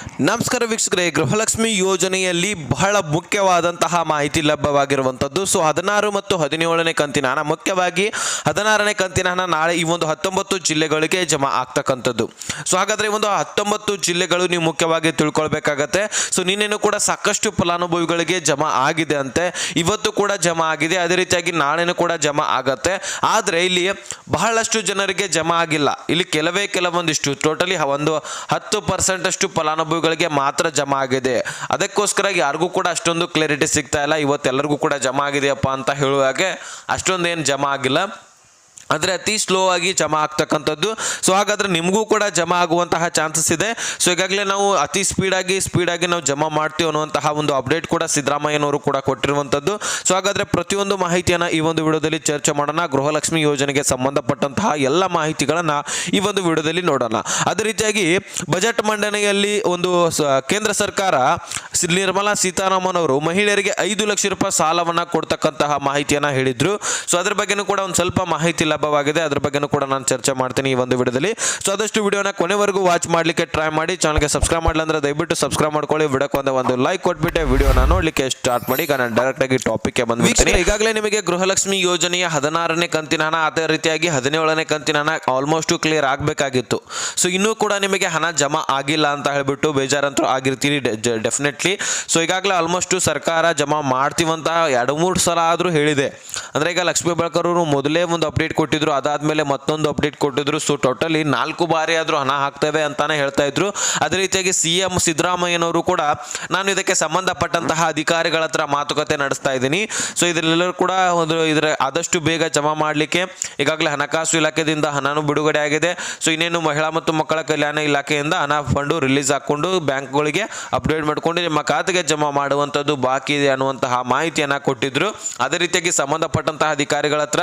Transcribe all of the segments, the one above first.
ನಮಸ್ಕಾರ ವೀಕ್ಷಕರೇ, ಗೃಹಲಕ್ಷ್ಮಿ ಯೋಜನೆಯಲ್ಲಿ ಬಹಳ ಮುಖ್ಯವಾದಂತಹ ಮಾಹಿತಿ ಲಭ್ಯವಾಗಿರುವಂಥದ್ದು. ಸೊ, ಹದಿನಾರು ಮತ್ತು ಹದಿನೇಳನೇ ಕಂತಿನ ಹಣ, ಮುಖ್ಯವಾಗಿ ಹದಿನಾರನೇ ಕಂತಿನ ಹಣ ನಾಳೆ ಈ ಒಂದು ಹತ್ತೊಂಬತ್ತು ಜಿಲ್ಲೆಗಳಿಗೆ ಜಮಾ ಆಗ್ತಕ್ಕಂಥದ್ದು. ಸೊ, ಹಾಗಾದರೆ ಈ ಒಂದು ಹತ್ತೊಂಬತ್ತು ಜಿಲ್ಲೆಗಳು ನೀವು ಮುಖ್ಯವಾಗಿ ತಿಳ್ಕೊಳ್ಬೇಕಾಗತ್ತೆ. ಸೊ, ನಿನ್ನೆನೂ ಕೂಡ ಸಾಕಷ್ಟು ಫಲಾನುಭವಿಗಳಿಗೆ ಜಮಾ ಆಗಿದೆ ಅಂತೆ. ಇವತ್ತು ಕೂಡ ಜಮಾ ಆಗಿದೆ. ಅದೇ ರೀತಿಯಾಗಿ ನಾಳೆನೂ ಕೂಡ ಜಮಾ ಆಗತ್ತೆ. ಆದರೆ ಇಲ್ಲಿ ಬಹಳಷ್ಟು ಜನರಿಗೆ ಜಮಾ ಆಗಿಲ್ಲ. ಇಲ್ಲಿ ಕೆಲವೇ ಕೆಲವೊಂದಿಷ್ಟು, ಟೋಟಲಿ ಒಂದು ಹತ್ತು ಪರ್ಸೆಂಟ್ ಅಷ್ಟು ಫಲಾನುಭವಿಗಳಿಗೆ ಮಾತ್ರ ಜಮಾ ಆಗಿದೆ. ಅದಕ್ಕೋಸ್ಕರ ಯಾರಿಗೂ ಕೂಡ ಅಷ್ಟೊಂದು ಕ್ಲಾರಿಟಿ ಸಿಗ್ತಾ ಇಲ್ಲ. ಇವತ್ತೆಲ್ಲರಿಗೂ ಕೂಡ ಜಮಾ ಆಗಿದೆಯಪ್ಪ ಅಂತ ಹೇಳುವಾಗೆ ಅಷ್ಟೊಂದು ಏನು ಜಮಾ ಆಗಿಲ್ಲ. ಅಂದರೆ ಅತಿ ಸ್ಲೋ ಆಗಿ ಜಮಾ ಆಗ್ತಕ್ಕಂಥದ್ದು. ಸೊ ಹಾಗಾದರೆ ನಿಮಗೂ ಕೂಡ ಜಮಾ ಆಗುವಂತಹ ಚಾನ್ಸಸ್ ಇದೆ. ಸೊ ಈಗಾಗಲೇ ನಾವು ಅತಿ ಸ್ಪೀಡಾಗಿ ಸ್ಪೀಡಾಗಿ ನಾವು ಜಮಾ ಮಾಡ್ತೀವಿ ಅನ್ನುವಂತಹ ಒಂದು ಅಪ್ಡೇಟ್ ಕೂಡ ಸಿದ್ದರಾಮಯ್ಯನವರು ಕೂಡ ಕೊಟ್ಟಿರುವಂಥದ್ದು. ಸೊ ಹಾಗಾದರೆ ಪ್ರತಿಯೊಂದು ಮಾಹಿತಿಯನ್ನು ಈ ಒಂದು ವಿಡಿಯೋದಲ್ಲಿ ಚರ್ಚೆ ಮಾಡೋಣ. ಗೃಹಲಕ್ಷ್ಮಿ ಯೋಜನೆಗೆ ಸಂಬಂಧಪಟ್ಟಂತಹ ಎಲ್ಲ ಮಾಹಿತಿಗಳನ್ನು ಈ ಒಂದು ವಿಡಿಯೋದಲ್ಲಿ ನೋಡೋಣ. ಅದೇ ರೀತಿಯಾಗಿ ಬಜೆಟ್ ಮಂಡನೆಯಲ್ಲಿ ಒಂದು ಕೇಂದ್ರ ಸರ್ಕಾರ ನಿರ್ಮಲಾ ಸೀತಾರಾಮನ್ ಅವರು ಮಹಿಳೆಯರಿಗೆ ಐದು ಲಕ್ಷ ರೂಪಾಯಿ ಸಾಲವನ್ನು ಕೊಡ್ತಕ್ಕಂತಹ ಮಾಹಿತಿಯನ್ನು ಹೇಳಿದ್ರು. ಸೊ ಅದ್ರ ಬಗ್ಗೆನೂ ಕೂಡ ಒಂದು ಸ್ವಲ್ಪ ಮಾಹಿತಿ ಲಭ್ಯವಾಗಿದೆ ಅದ್ರ ಬಗ್ಗೆನೂ ಕೂಡ ನಾನು ಚರ್ಚೆ ಮಾಡ್ತೀನಿ ಈ ಒಂದು ವಿಡಿಯೋದಲ್ಲಿ. ಸೊ ಆದಷ್ಟು ವಿಡಿಯೋನ ಕೊನೆವರೆಗೂ ವಾಚ್ ಮಾಡಲಿಕ್ಕೆ ಟ್ರೈ ಮಾಡಿ. ಚಾನಲ್ಗೆ ಸಬ್ಸ್ಕ್ರೈಬ್ ಮಾಡಲಿ ಅಂದ್ರೆ ದಯವಿಟ್ಟು ಸಬ್ಸ್ಕ್ರೈಬ್ ಮಾಡ್ಕೊಳ್ಳಿ. ವಿಡಿಯೋಕ್ಕೆ ಒಂದು ಲೈಕ್ ಕೊಟ್ಬಿಟ್ಟೆ. ವಿಡಿಯೋನ ನೋಡ್ಲಿಕ್ಕೆ ಸ್ಟಾರ್ಟ್ ಮಾಡಿ. ಈಗ ನಾನು ಡೈರೆಕ್ಟ್ ಆಗಿ ಟಾಪಿಕ್ಗೆ ಬಂದ್ಬಿಡ್ತೀನಿ. ಈಗಾಗಲೇ ನಿಮಗೆ ಗೃಹಲಕ್ಷ್ಮಿ ಯೋಜನೆಯ ಹದಿನಾರನೇ ಕಂತಿನ ಹಣ, ಅದೇ ರೀತಿಯಾಗಿ ಹದಿನೇಳನೇ ಕಂತಿನ ಹಣ ಆಲ್ಮೋಸ್ಟ್ ಕ್ಲಿಯರ್ ಆಗಬೇಕಾಗಿತ್ತು. ಸೊ ಇನ್ನೂ ಕೂಡ ನಿಮಗೆ ಹಣ ಜಮಾ ಆಗಿಲ್ಲ ಅಂತ ಹೇಳಿಬಿಟ್ಟು ಬೇಜಾರಂತೂ ಆಗಿರ್ತೀರಿ ಡೆಫಿನೆಟ್ಲಿ ಸೊ ಈಗಾಗಲೇ ಆಲ್ಮೋಸ್ಟ್ ಸರ್ಕಾರ ಜಮಾ ಮಾಡ್ತೀವಂತ ಎರಡು ಮೂರು ಸಲ ಆದರೂ ಹೇಳಿದೆ. ಅಂದರೆ ಈಗ ಲಕ್ಷ್ಮೀ ಅವರು ಮೊದಲೇ ಒಂದು ಅಪ್ಡೇಟ್ ಕೊಟ್ಟಿದ್ರು, ಅದಾದಮೇಲೆ ಮತ್ತೊಂದು ಅಪ್ಡೇಟ್ ಕೊಟ್ಟಿದ್ರು. ಸೊ ಟೋಟಲಿ ನಾಲ್ಕು ಬಾರಿ ಆದರೂ ಹಣ ಹಾಕ್ತೇವೆ ಅಂತಾನೆ ಹೇಳ್ತಾ ಇದ್ರು. ಅದೇ ರೀತಿಯಾಗಿ ಸಿ ಎಂ ಸಿದ್ದರಾಮಯ್ಯನವರು ಕೂಡ ನಾನು ಇದಕ್ಕೆ ಸಂಬಂಧಪಟ್ಟಂತಹ ಅಧಿಕಾರಿಗಳ ಹತ್ರ ಮಾತುಕತೆ ನಡೆಸ್ತಾ ಇದ್ದೀನಿ. ಸೊ ಇದರೆಲ್ಲರೂ ಕೂಡ ಒಂದು ಇದರ ಆದಷ್ಟು ಬೇಗ ಜಮಾ ಮಾಡಲಿಕ್ಕೆ ಈಗಾಗಲೇ ಹಣಕಾಸು ಇಲಾಖೆಯಿಂದ ಹಣನೂ ಬಿಡುಗಡೆ ಆಗಿದೆ. ಸೊ ಇನ್ನೇನು ಮಹಿಳಾ ಮತ್ತು ಮಕ್ಕಳ ಕಲ್ಯಾಣ ಇಲಾಖೆಯಿಂದ ಹಣ ಫಂಡು ರಿಲೀಸ್ ಹಾಕ್ಕೊಂಡು ಬ್ಯಾಂಕ್ಗಳಿಗೆ ಅಪ್ಡೇಟ್ ಮಾಡ್ಕೊಂಡು ನಿಮ್ಮ ಖಾತೆಗೆ ಜಮಾ ಮಾಡುವಂಥದ್ದು ಬಾಕಿ ಇದೆ ಅನ್ನುವಂತಹ ಮಾಹಿತಿಯನ್ನು ಕೊಟ್ಟಿದ್ರು. ಅದೇ ರೀತಿಯಾಗಿ ಸಂಬಂಧಪಟ್ಟಂತಹ ಅಧಿಕಾರಿಗಳ ಹತ್ರ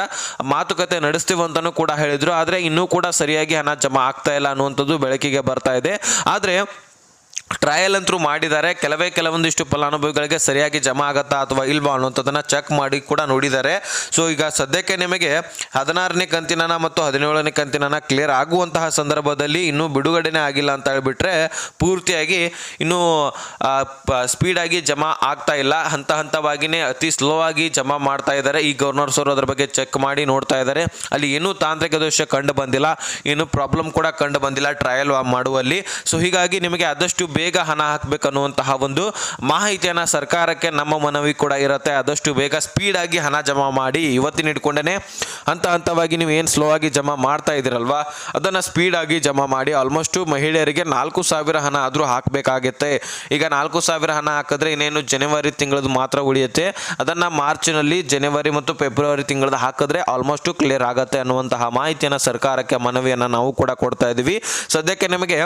ಮಾತುಕತೆ ನಡೆಸ್ತೀವಿ ಅಂತಾನೂ ಕೂಡ ಹೇಳಿದ್ರು. ಆದರೆ ಇನ್ನೂ ಕೂಡ ಸರಿಯಾಗಿ ಹಣ ಜಮಾ ಆಗ್ತಾ ಇಲ್ಲ ಅನ್ನುವಂಥದ್ದು ಬೆಳಕಿಗೆ ಬರ್ತಾ ಇದೆ. ಆದರೆ ಟ್ರಯಲ್ ಅಂತೂ ಮಾಡಿದ್ದಾರೆ. ಕೆಲವೇ ಕೆಲವೊಂದಿಷ್ಟು ಫಲಾನುಭವಿಗಳಿಗೆ ಸರಿಯಾಗಿ ಜಮಾ ಆಗತ್ತಾ ಅಥವಾ ಇಲ್ವಾ ಅನ್ನುವಂಥದ್ದನ್ನು ಚೆಕ್ ಮಾಡಿ ಕೂಡ ನೋಡಿದ್ದಾರೆ. ಸೊ ಈಗ ಸದ್ಯಕ್ಕೆ ನಿಮಗೆ ಹದಿನಾರನೇ ಕಂತಿನ ಮತ್ತು ಹದಿನೇಳನೇ ಕಂತಿನ ಕ್ಲಿಯರ್ ಆಗುವಂತಹ ಸಂದರ್ಭದಲ್ಲಿ ಇನ್ನೂ ಬಿಡುಗಡೆನೇ ಆಗಿಲ್ಲ ಅಂತ ಹೇಳಿಬಿಟ್ರೆ ಪೂರ್ತಿಯಾಗಿ ಇನ್ನೂ ಸ್ಪೀಡಾಗಿ ಜಮಾ ಆಗ್ತಾ ಇಲ್ಲ. ಹಂತ ಹಂತವಾಗಿಯೇ ಅತಿ ಸ್ಲೋ ಆಗಿ ಜಮಾ ಮಾಡ್ತಾ ಇದ್ದಾರೆ. ಈ ಗವರ್ನರ್ಸ್ ಅವರು ಅದರ ಬಗ್ಗೆ ಚೆಕ್ ಮಾಡಿ ನೋಡ್ತಾ ಇದ್ದಾರೆ. ಅಲ್ಲಿ ಏನೂ ತಾಂತ್ರಿಕ ದೋಷ ಕಂಡು ಬಂದಿಲ್ಲ. ಏನು ಪ್ರಾಬ್ಲಮ್ ಕೂಡ ಕಂಡು ಬಂದಿಲ್ಲ ಟ್ರಯಲ್ ಮಾಡುವಲ್ಲಿ. ಸೊ ಹೀಗಾಗಿ ನಿಮಗೆ ಆದಷ್ಟು ಬೇಗ ಹಣ ಹಾಕಬೇಕು ಅನ್ನುವಂತಹ ಒಂದು ಮಾಹಿತಿಯನ್ನು ಸರ್ಕಾರಕ್ಕೆ ನಮ್ಮ ಮನವಿ ಕೂಡ ಇರುತ್ತೆ. ಆದಷ್ಟು ಬೇಗ ಸ್ಪೀಡಾಗಿ ಹಣ ಜಮಾ ಮಾಡಿ ಇವತ್ತಿನ ಇಟ್ಕೊಂಡೇ ಹಂತ ಹಂತವಾಗಿ ನೀವು ಏನು ಸ್ಲೋ ಆಗಿ ಜಮಾ ಮಾಡ್ತಾ ಇದ್ದೀರಲ್ವಾ? ಅದನ್ನು ಸ್ಪೀಡಾಗಿ ಜಮಾ ಮಾಡಿ ಆಲ್ಮೋಸ್ಟು ಮಹಿಳೆಯರಿಗೆ ನಾಲ್ಕು ಸಾವಿರ ಹಣ ಆದರೂ ಹಾಕಬೇಕಾಗುತ್ತೆ. ಈಗ ನಾಲ್ಕು ಸಾವಿರ ಹಣ ಹಾಕಿದ್ರೆ ಇನ್ನೇನು ಜನವರಿ ತಿಂಗಳದ್ದು ಮಾತ್ರ ಉಳಿಯುತ್ತೆ. ಅದನ್ನು ಮಾರ್ಚ್ನಲ್ಲಿ ಜನವರಿ ಮತ್ತು ಫೆಬ್ರವರಿ ತಿಂಗಳದ್ದು ಹಾಕಿದ್ರೆ ಆಲ್ಮೋಸ್ಟು ಕ್ಲಿಯರ್ ಆಗುತ್ತೆ ಅನ್ನುವಂತಹ ಮಾಹಿತಿಯನ್ನು ಸರ್ಕಾರಕ್ಕೆ ಮನವಿಯನ್ನು ನಾವು ಕೂಡ ಕೊಡ್ತಾ ಇದ್ದೀವಿ ಸದ್ಯಕ್ಕೆ ನಿಮಗೆ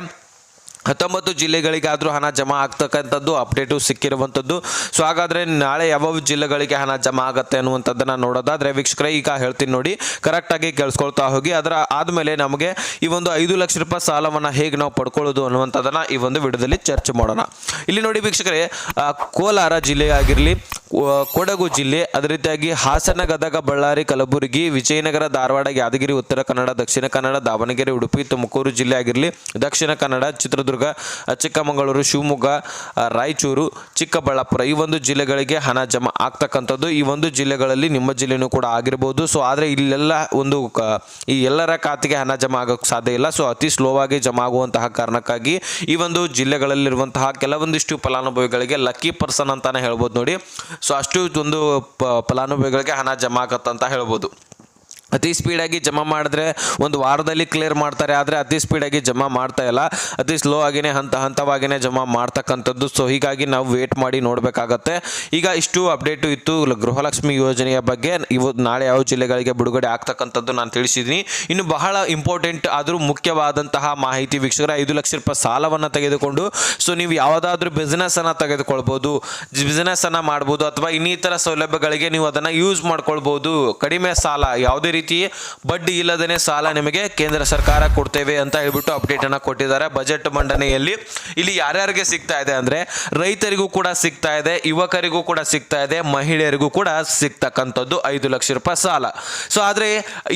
ಹತ್ತೊಂಬತ್ತು ಜಿಲ್ಲೆಗಳಿಗಾದರೂ ಹಣ ಜಮಾ ಆಗ್ತಕ್ಕಂಥದ್ದು ಅಪ್ಡೇಟು ಸಿಕ್ಕಿರುವಂಥದ್ದು. ಸೊ ಹಾಗಾದರೆ ನಾಳೆ ಯಾವ ಜಿಲ್ಲೆಗಳಿಗೆ ಹಣ ಜಮಾ ಆಗುತ್ತೆ ಅನ್ನುವಂಥದ್ದನ್ನು ನೋಡೋದಾದರೆ ವೀಕ್ಷಕರೇ, ಈಗ ಹೇಳ್ತೀನಿ ನೋಡಿ ಕರೆಕ್ಟಾಗಿ ಕೇಳಿಸ್ಕೊಳ್ತಾ ಹೋಗಿ. ಅದರ ಆದಮೇಲೆ ನಮಗೆ ಈ ಒಂದು ಐದು ಲಕ್ಷ ರೂಪಾಯಿ ಸಾಲವನ್ನು ಹೇಗೆ ನಾವು ಪಡ್ಕೊಳ್ಳೋದು ಅನ್ನುವಂಥದ್ದನ್ನು ಈ ಒಂದು ವಿಡಿಯೋದಲ್ಲಿ ಚರ್ಚೆ ಮಾಡೋಣ. ಇಲ್ಲಿ ನೋಡಿ ವೀಕ್ಷಕರೇ ಕೋಲಾರ ಜಿಲ್ಲೆ ಆಗಿರಲಿ ಕೊಡಗು ಜಿಲ್ಲೆ, ಅದೇ ರೀತಿಯಾಗಿ ಹಾಸನ ಗದಗ ಬಳ್ಳಾರಿ ಕಲಬುರಗಿ, ವಿಜಯನಗರ, ಧಾರವಾಡ, ಯಾದಗಿರಿ, ಉತ್ತರ ಕನ್ನಡ, ದಕ್ಷಿಣ ಕನ್ನಡ, ದಾವಣಗೆರೆ, ಉಡುಪಿ, ತುಮಕೂರು ಜಿಲ್ಲೆ ಆಗಿರಲಿ, ದಕ್ಷಿಣ ಕನ್ನಡ, ಚಿತ್ರದುರ್ಗ, ಚಿಕ್ಕಮಗಳೂರು, ಶಿವಮೊಗ್ಗ ರಾಯಚೂರು, ಚಿಕ್ಕಬಳ್ಳಾಪುರ ಈ ಒಂದು ಜಿಲ್ಲೆಗಳಿಗೆ ಹಣ ಜಮಾ ಆಗ್ತಕ್ಕಂಥದ್ದು. ಈ ಒಂದು ಜಿಲ್ಲೆಗಳಲ್ಲಿ ನಿಮ್ಮ ಜಿಲ್ಲೆನೂ ಕೂಡ ಆಗಿರ್ಬೋದು. ಸೊ ಆದರೆ ಇಲ್ಲೆಲ್ಲ ಒಂದು ಈ ಎಲ್ಲರ ಖಾತೆಗೆ ಹಣ ಜಮಾ ಆಗೋಕ್ಕೆ ಸಾಧ್ಯ ಇಲ್ಲ. ಸೊ ಅತಿ ಸ್ಲೋವಾಗಿ ಜಮಾ ಆಗುವಂತಹ ಕಾರಣಕ್ಕಾಗಿ ಈ ಒಂದು ಜಿಲ್ಲೆಗಳಲ್ಲಿರುವಂತಹ ಕೆಲವೊಂದಿಷ್ಟು ಫಲಾನುಭವಿಗಳಿಗೆ ಲಕ್ಕಿ ಪರ್ಸನ್ ಅಂತಾನೆ ಹೇಳ್ಬೋದು ನೋಡಿ. ಸೊ ಅಷ್ಟು ಒಂದು ಫಲಾನುಭವಿಗಳಿಗೆ ಹಣ ಜಮಾ ಆಗತ್ತಂತ ಹೇಳ್ಬೋದು. ಅತಿ ಸ್ಪೀಡಾಗಿ ಜಮಾ ಮಾಡಿದ್ರೆ ಒಂದು ವಾರದಲ್ಲಿ ಕ್ಲಿಯರ್ ಮಾಡ್ತಾರೆ, ಆದರೆ ಅತಿ ಸ್ಪೀಡಾಗಿ ಜಮಾ ಮಾಡ್ತಾ ಇಲ್ಲ. ಅತಿ ಸ್ಲೋ ಆಗಿನೇ ಹಂತ ಹಂತವಾಗಿಯೇ ಜಮಾ ಮಾಡ್ತಕ್ಕಂಥದ್ದು. ಸೊ ಹೀಗಾಗಿ ನಾವು ವೇಟ್ ಮಾಡಿ ನೋಡಬೇಕಾಗತ್ತೆ. ಈಗ ಇಷ್ಟು ಅಪ್ಡೇಟು ಇತ್ತು ಗೃಹಲಕ್ಷ್ಮಿ ಯೋಜನೆಯ ಬಗ್ಗೆ. ಇವತ್ತು ನಾಳೆ ಯಾವ ಜಿಲ್ಲೆಗಳಿಗೆ ಬಿಡುಗಡೆ ಆಗ್ತಕ್ಕಂಥದ್ದು ನಾನು ತಿಳಿಸಿದ್ದೀನಿ ಇನ್ನು ಬಹಳ ಇಂಪಾರ್ಟೆಂಟ್ ಆದರೂ ಮುಖ್ಯವಾದಂತಹ ಮಾಹಿತಿ ವೀಕ್ಷಕರ, ಐದು ಲಕ್ಷ ರೂಪಾಯಿ ಸಾಲವನ್ನು ತೆಗೆದುಕೊಂಡು ಸೊ ನೀವು ಯಾವುದಾದ್ರೂ ಬಿಸ್ನೆಸ್ಸನ್ನು ತೆಗೆದುಕೊಳ್ಬೋದು ಬಿಸ್ನೆಸ್ಸನ್ನು ಮಾಡ್ಬೋದು, ಅಥವಾ ಇನ್ನಿತರ ಸೌಲಭ್ಯಗಳಿಗೆ ನೀವು ಅದನ್ನು ಯೂಸ್ ಮಾಡ್ಕೊಳ್ಬೋದು. ಕಡಿಮೆ ಸಾಲ, ಯಾವುದೇ ರೀತಿ ಬಡ್ಡಿ ಇಲ್ಲದೇ ಸಾಲ ನಿಮಗೆ ಕೇಂದ್ರ ಸರ್ಕಾರ ಕೊಡ್ತೇವೆ ಅಂತ ಹೇಳ್ಬಿಟ್ಟು ಅಪ್ಡೇಟ್ ಅನ್ನ ಕೊಟ್ಟಿದ್ದಾರೆ. ಬಜೆಟ್ ಮಂಡನೆಯಲ್ಲಿ ಇಲ್ಲಿ ಯಾರ್ಯಾರಿಗೆ ಸಿಗ್ತಾ ಇದೆ ಅಂದ್ರೆ ರೈತರಿಗೂ ಕೂಡ ಸಿಗ್ತಾ ಇದೆ, ಯುವಕರಿಗೂ ಕೂಡ ಸಿಗ್ತಾ ಇದೆ, ಮಹಿಳೆಯರಿಗೂ ಕೂಡ ಸಿಗ್ತಕ್ಕಂಥದ್ದು ಐದು ಲಕ್ಷ ರೂಪಾಯಿ ಸಾಲ. ಸೊ ಆದ್ರೆ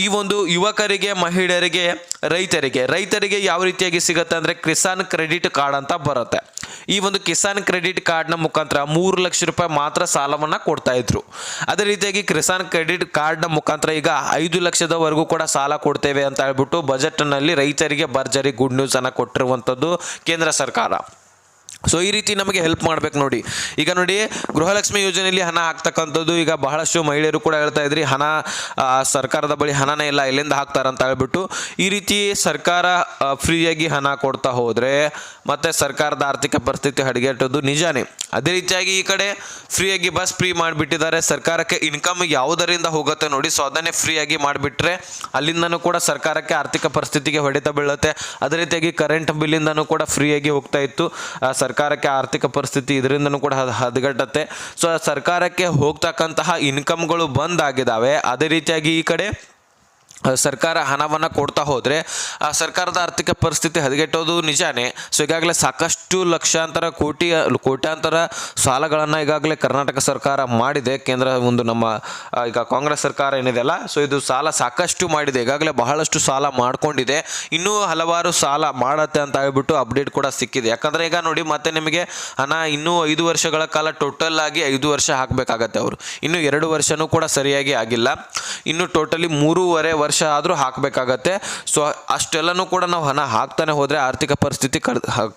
ಈ ಒಂದು ಯುವಕರಿಗೆ, ಮಹಿಳೆಯರಿಗೆ, ರೈತರಿಗೆ ರೈತರಿಗೆ ಯಾವ ರೀತಿಯಾಗಿ ಸಿಗುತ್ತೆ ಅಂದ್ರೆ ಕಿಸಾನ್ ಕ್ರೆಡಿಟ್ ಕಾರ್ಡ್ ಅಂತ ಬರುತ್ತೆ. ಈ ಒಂದು ಕಿಸಾನ್ ಕ್ರೆಡಿಟ್ ಕಾರ್ಡ್ನ ಮುಖಾಂತರ ಮೂರು ಲಕ್ಷ ರೂಪಾಯಿ ಮಾತ್ರ ಸಾಲವನ್ನು ಕೊಡ್ತಾ ಇದ್ರು. ಅದೇ ರೀತಿಯಾಗಿ ಕಿಸಾನ್ ಕ್ರೆಡಿಟ್ ಕಾರ್ಡ್ನ ಮುಖಾಂತರ ಈಗ ಐದು ಲಕ್ಷದವರೆಗೂ ಕೂಡ ಸಾಲ ಕೊಡ್ತೇವೆ ಅಂತ ಹೇಳ್ಬಿಟ್ಟು ಬಜೆಟ್ನಲ್ಲಿ ರೈತರಿಗೆ ಭರ್ಜರಿ ಗುಡ್ ನ್ಯೂಸ್ ಅನ್ನು ಕೊಟ್ಟಿರುವಂಥದ್ದು ಕೇಂದ್ರ ಸರ್ಕಾರ. ಸೊ ಈ ರೀತಿ ನಮಗೆ ಹೆಲ್ಪ್ ಮಾಡ್ಬೇಕು ನೋಡಿ. ಈಗ ನೋಡಿ, ಗೃಹಲಕ್ಷ್ಮಿ ಯೋಜನೆಯಲ್ಲಿ ಹಣ ಹಾಕ್ತಕ್ಕಂಥದ್ದು ಈಗ ಬಹಳಷ್ಟು ಮಹಿಳೆಯರು ಕೂಡ ಹೇಳ್ತಾ ಇದ್ರಿ, ಹಣ ಸರ್ಕಾರದ ಬಳಿ ಹಣನೇ ಇಲ್ಲ, ಎಲ್ಲಿಂದ ಹಾಕ್ತಾರಂತ ಹೇಳ್ಬಿಟ್ಟು ಈ ರೀತಿ ಸರ್ಕಾರ ಫ್ರೀಯಾಗಿ ಹಣ ಕೊಡ್ತಾ ಹೋದರೆ ಮತ್ತೆ ಸರ್ಕಾರದ ಆರ್ಥಿಕ ಪರಿಸ್ಥಿತಿ ಹದಗೆಟ್ಟೋದು ನಿಜಾನೇ. ಅದೇ ರೀತಿಯಾಗಿ ಈ ಕಡೆ ಫ್ರೀಯಾಗಿ ಬಸ್ ಫ್ರೀ ಮಾಡಿಬಿಟ್ಟಿದ್ದಾರೆ. ಸರ್ಕಾರಕ್ಕೆ ಇನ್ಕಮ್ ಯಾವುದರಿಂದ ಹೋಗುತ್ತೆ ನೋಡಿ, ಸೊ ಅದನ್ನೇ ಫ್ರೀಯಾಗಿ ಮಾಡಿಬಿಟ್ರೆ ಅಲ್ಲಿಂದನೂ ಕೂಡ ಸರ್ಕಾರಕ್ಕೆ ಆರ್ಥಿಕ ಪರಿಸ್ಥಿತಿಗೆ ಹೊಡೆತ ಬೀಳುತ್ತೆ. ಅದೇ ರೀತಿಯಾಗಿ ಕರೆಂಟ್ ಬಿಲ್ಲಿಂದನೂ ಕೂಡ ಫ್ರೀಯಾಗಿ ಹೋಗ್ತಾ ಇತ್ತು. ಸರ್ಕಾರಕ್ಕೆ ಆರ್ಥಿಕ ಪರಿಸ್ಥಿತಿ ಇದರಿಂದನೂ ಕೂಡ ಹದಗಟ್ಟತ್ತೆ. ಸೊ ಸರ್ಕಾರಕ್ಕೆ ಹೋಗ್ತಕ್ಕಂತಹ ಇನ್ಕಮ್ಗಳು ಬಂದ್ ಆಗಿದ್ದಾವೆ ಅದೇ ರೀತಿಯಾಗಿ ಈ ಕಡೆ ಸರ್ಕಾರ ಹಣವನ್ನು ಕೊಡ್ತಾ ಹೋದರೆ, ಆ, ಸರ್ಕಾರದ ಆರ್ಥಿಕ ಪರಿಸ್ಥಿತಿ ಹದಗೆಟ್ಟೋದು ನಿಜಾನೇ. ಸೊ ಈಗಾಗಲೇ ಸಾಕಷ್ಟು ಲಕ್ಷಾಂತರ ಕೋಟಿ, ಕೋಟ್ಯಾಂತರ ಸಾಲಗಳನ್ನು ಈಗಾಗಲೇ ಕರ್ನಾಟಕ ಸರ್ಕಾರ ಮಾಡಿದೆ. ಕೇಂದ್ರ ಒಂದು ನಮ್ಮ ಈಗ ಕಾಂಗ್ರೆಸ್ ಸರ್ಕಾರ ಏನಿದೆಯಲ್ಲ ಸೊ ಇದು ಸಾಲ ಸಾಕಷ್ಟು ಮಾಡಿದೆ. ಈಗಾಗಲೇ ಬಹಳಷ್ಟು ಸಾಲ ಮಾಡಿಕೊಂಡಿದೆ. ಇನ್ನೂ ಹಲವಾರು ಸಾಲ ಮಾಡತ್ತೆ ಅಂತ ಹೇಳ್ಬಿಟ್ಟು ಅಪ್ಡೇಟ್ ಕೂಡ ಸಿಕ್ಕಿದೆ. ಯಾಕಂದರೆ ಈಗ ನೋಡಿ ಮತ್ತೆ ನಿಮಗೆ ಹಣ ಇನ್ನೂ ಐದು ವರ್ಷಗಳ ಕಾಲ ಟೋಟಲ್ ಆಗಿ ಐದು ವರ್ಷ ಹಾಕಬೇಕಾಗತ್ತೆ ಅವರು. ಇನ್ನೂ ಎರಡು ವರ್ಷವೂ ಕೂಡ ಸರಿಯಾಗಿ ಆಗಿಲ್ಲ. ಇನ್ನು ಟೋಟಲಿ ಮೂರುವರೆ ವರ್ಷ ಆದರೂ ಹಾಕಬೇಕಾಗತ್ತೆ. ಸೊ ಅಷ್ಟೆಲ್ಲನೂ ಕೂಡ ನಾವು ಹಣ ಹಾಕ್ತಾನೆ ಹೋದರೆ ಆರ್ಥಿಕ ಪರಿಸ್ಥಿತಿ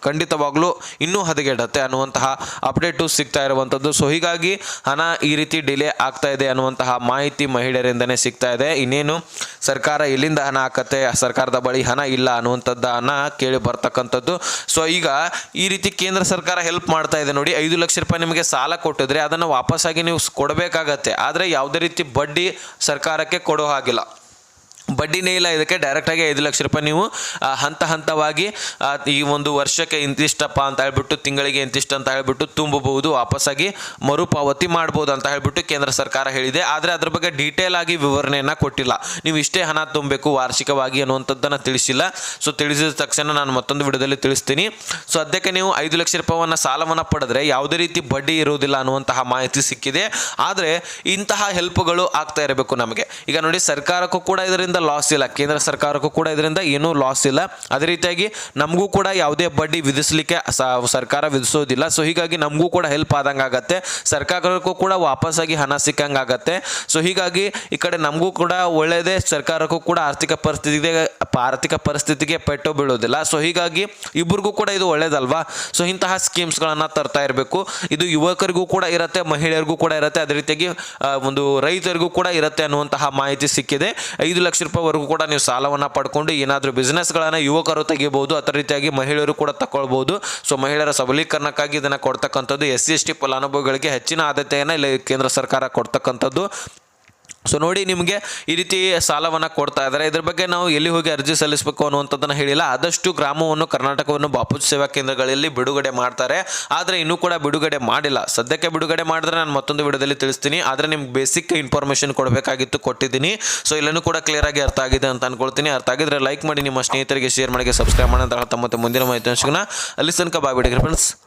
ಖಂಡಿತವಾಗಲೂ ಇನ್ನೂ ಹದಗೆಡತ್ತೆ ಅನ್ನುವಂತಹ ಅಪ್ಡೇಟು ಸಿಗ್ತಾ ಇರುವಂಥದ್ದು ಸೊ ಹೀಗಾಗಿ ಹಣ ಈ ರೀತಿ ಡಿಲೇ ಆಗ್ತಾ ಇದೆ ಅನ್ನುವಂತಹ ಮಾಹಿತಿ ಮಹಿಳೆಯರಿಂದನೇ ಸಿಗ್ತಾ ಇದೆ. ಇನ್ನೇನು ಸರ್ಕಾರ ಎಲ್ಲಿಂದ ಹಣ ಹಾಕತ್ತೆ, ಸರ್ಕಾರದ ಬಳಿ ಹಣ ಇಲ್ಲ ಅನ್ನುವಂಥದ್ದನ್ನ ಕೇಳಿ ಬರ್ತಕ್ಕಂಥದ್ದು. ಸೊ ಈಗ ಈ ರೀತಿ ಕೇಂದ್ರ ಸರ್ಕಾರ ಹೆಲ್ಪ್ ಮಾಡ್ತಾ ಇದೆ ನೋಡಿ. ಐದು ಲಕ್ಷ ರೂಪಾಯಿ ನಿಮಗೆ ಸಾಲ ಕೊಟ್ಟಿದ್ರೆ ಅದನ್ನು ವಾಪಸ್ಸಾಗಿ ನೀವು ಕೊಡಬೇಕಾಗತ್ತೆ. ಆದರೆ ಯಾವುದೇ ರೀತಿ ಬಡ್ಡಿ ಸರ್ಕಾರಕ್ಕೆ ಕೊಡೋ ಹಾಗಿಲ್ಲ. ಬಡ್ಡಿನೇ ಇಲ್ಲ ಇದಕ್ಕೆ ಡೈರೆಕ್ಟಾಗಿ ಐದು ಲಕ್ಷ ರೂಪಾಯಿ ನೀವು ಹಂತ ಹಂತವಾಗಿ ಈ ಒಂದು ವರ್ಷಕ್ಕೆ ಇಂತಿಷ್ಟಪ್ಪ ಅಂತ ಹೇಳ್ಬಿಟ್ಟು, ತಿಂಗಳಿಗೆ ಇಂತಿಷ್ಟು ಅಂತ ಹೇಳ್ಬಿಟ್ಟು ತುಂಬಬಹುದು, ವಾಪಸ್ಸಾಗಿ ಮರುಪಾವತಿ ಮಾಡ್ಬೋದು ಅಂತ ಹೇಳ್ಬಿಟ್ಟು ಕೇಂದ್ರ ಸರ್ಕಾರ ಹೇಳಿದೆ. ಆದರೆ ಅದ್ರ ಬಗ್ಗೆ ಡೀಟೇಲ್ ಆಗಿ ವಿವರಣೆಯನ್ನು ಕೊಟ್ಟಿಲ್ಲ. ನೀವು ಇಷ್ಟೇ ಹಣ ತುಂಬಬೇಕು ವಾರ್ಷಿಕವಾಗಿ ಅನ್ನುವಂಥದ್ದನ್ನು ತಿಳಿಸಿಲ್ಲ. ಸೊ ತಿಳಿಸಿದ ತಕ್ಷಣ ನಾನು ಮತ್ತೊಂದು ವಿಡಿಯೋದಲ್ಲಿ ತಿಳಿಸ್ತೀನಿ. ಸೊ ಅದಕ್ಕೆ ನೀವು ಐದು ಲಕ್ಷ ರೂಪಾಯಿಯನ್ನು ಸಾಲವನ್ನು ಪಡೆದ್ರೆ ಯಾವುದೇ ರೀತಿ ಬಡ್ಡಿ ಇರುವುದಿಲ್ಲ ಅನ್ನುವಂತಹ ಮಾಹಿತಿ ಸಿಕ್ಕಿದೆ. ಆದರೆ ಇಂತಹ ಹೆಲ್ಪ್ಗಳು ಆಗ್ತಾ ಇರಬೇಕು ನಮಗೆ. ಈಗ ನೋಡಿ ಸರ್ಕಾರಕ್ಕೂ ಕೂಡ ಇದರಿಂದ ಲಾಸ್ ಇಲ್ಲ. ಕೇಂದ್ರ ಸರ್ಕಾರಕ್ಕೂ ಕೂಡ ಇದರಿಂದ ಏನೂ ಲಾಸ್ ಇಲ್ಲ. ಅದೇ ರೀತಿಯಾಗಿ ನಮಗೂ ಕೂಡ ಯಾವುದೇ ಬಡ್ಡಿ ವಿಧಿಸಲಿಕ್ಕೆ ಸರ್ಕಾರ ವಿಧಿಸೋದಿಲ್ಲ. ಸೊ ಹೀಗಾಗಿ ನಮಗೂ ಕೂಡ ಹೆಲ್ಪ್ ಆದಂಗೆ ಆಗುತ್ತೆ. ಸರ್ಕಾರಕ್ಕೂ ಕೂಡ ವಾಪಸ್ಸಾಗಿ ಹಣ ಸಿಕ್ಕಂಗೆ ಆಗುತ್ತೆ. ಸೊ ಹೀಗಾಗಿ ಈ ಕಡೆ ನಮಗೂ ಕೂಡ ಒಳ್ಳೆಯದೇ ಸರ್ಕಾರಕ್ಕೂ ಕೂಡ ಆರ್ಥಿಕ ಪರಿಸ್ಥಿತಿಗೆ ಆರ್ಥಿಕ ಪರಿಸ್ಥಿತಿಗೆ ಪೆಟ್ಟು ಬೀಳೋದಿಲ್ಲ. ಸೊ ಹೀಗಾಗಿ ಇಬ್ಬರಿಗೂ ಕೂಡ ಇದು ಒಳ್ಳೇದಲ್ವಾ? ಸೊ ಇಂತಹ ಸ್ಕೀಮ್ಸ್ಗಳನ್ನು ತರ್ತಾ ಇರಬೇಕು. ಇದು ಯುವಕರಿಗೂ ಕೂಡ ಇರುತ್ತೆ, ಮಹಿಳೆಯರಿಗೂ ಕೂಡ ಇರುತ್ತೆ. ಅದೇ ರೀತಿಯಾಗಿ ಒಂದು ರೈತರಿಗೂ ಕೂಡ ಇರುತ್ತೆ ಅನ್ನುವಂತಹ ಮಾಹಿತಿ ಸಿಕ್ಕಿದೆ. ಐದು ಲಕ್ಷ ರೂಪಾಯಿವರೆಗೂ ಕೂಡ ನೀವು ಸಾಲವನ್ನು ಪಡ್ಕೊಂಡು ಏನಾದರೂ ಬಿಸ್ನೆಸ್ಗಳನ್ನು ಯುವಕರು ತೆಗಿಬಹುದು ಅದೇ ರೀತಿಯಾಗಿ ಮಹಿಳೆಯರು ಕೂಡ ತಗೊಳ್ಬಹುದು ಸೊ ಮಹಿಳೆಯರ ಸಬಲೀಕರಣಕ್ಕಾಗಿ ಇದನ್ನು ಕೊಡ್ತಕ್ಕಂಥದ್ದು ಎಸ್ ಸಿ ಎಸ್ ಟಿ ಫಲಾನುಭವಿಗಳಿಗೆ ಹೆಚ್ಚಿನ ಆದ್ಯತೆಯನ್ನು ಇಲ್ಲಿ ಕೇಂದ್ರ ಸರ್ಕಾರ ಕೊಡ್ತಕ್ಕಂಥದ್ದು. ಸೊ ನೋಡಿ ನಿಮಗೆ ಈ ರೀತಿ ಸಾಲವನ್ನು ಕೊಡ್ತಾ ಇದ್ದಾರೆ. ಇದ್ರ ಬಗ್ಗೆ ನಾವು ಎಲ್ಲಿ ಹೋಗಿ ಅರ್ಜಿ ಸಲ್ಲಿಸಬೇಕು ಅನ್ನುವಂಥದ್ದನ್ನು ಹೇಳಿಲ್ಲ. ಆದಷ್ಟು ಗ್ರಾಮವನ್ನು, ಕರ್ನಾಟಕವನ್ನು ಬಾಪೂಜಿ ಸೇವಾ ಕೇಂದ್ರಗಳಲ್ಲಿ ಬಿಡುಗಡೆ ಮಾಡ್ತಾರೆ. ಆದರೆ ಇನ್ನೂ ಕೂಡ ಬಿಡುಗಡೆ ಮಾಡಿಲ್ಲ. ಸದ್ಯಕ್ಕೆ ಬಿಡುಗಡೆ ಮಾಡಿದ್ರೆ ನಾನು ಮತ್ತೊಂದು ವಿಡಿಯೋದಲ್ಲಿ ತಿಳಿಸ್ತೀನಿ. ಆದರೆ ನಿಮ್ಗೆ ಬೇಸಿಕ್ ಇನ್ಫಾರ್ಮೇಷನ್ ಕೊಡಬೇಕಾಗಿತ್ತು ಕೊಟ್ಟಿದ್ದೀನಿ. ಸೊ ಇಲ್ಲೂ ಕೂಡ ಕ್ಲಿಯರ್ ಆಗಿ ಅರ್ಥ ಆಗಿದೆ ಅಂತ ಅನ್ಕೊಳ್ತೀನಿ. ಅರ್ಥ ಆಗಿದ್ರೆ ಲೈಕ್ ಮಾಡಿ, ನಿಮ್ಮ ಸ್ನೇಹಿತರಿಗೆ ಶೇರ್ ಮಾಡಿ, ಸಬ್ಸ್ಕ್ರೈಬ್ ಮಾಡಿ ಅಂತ ಹೇಳ್ತಾ ಮತ್ತೆ ಮುಂದಿನ ಮಾಹಿತಿ ಅಲ್ಲಿ ತನಕ ಬಾಯ್ ಫ್ರೆಂಡ್ಸ್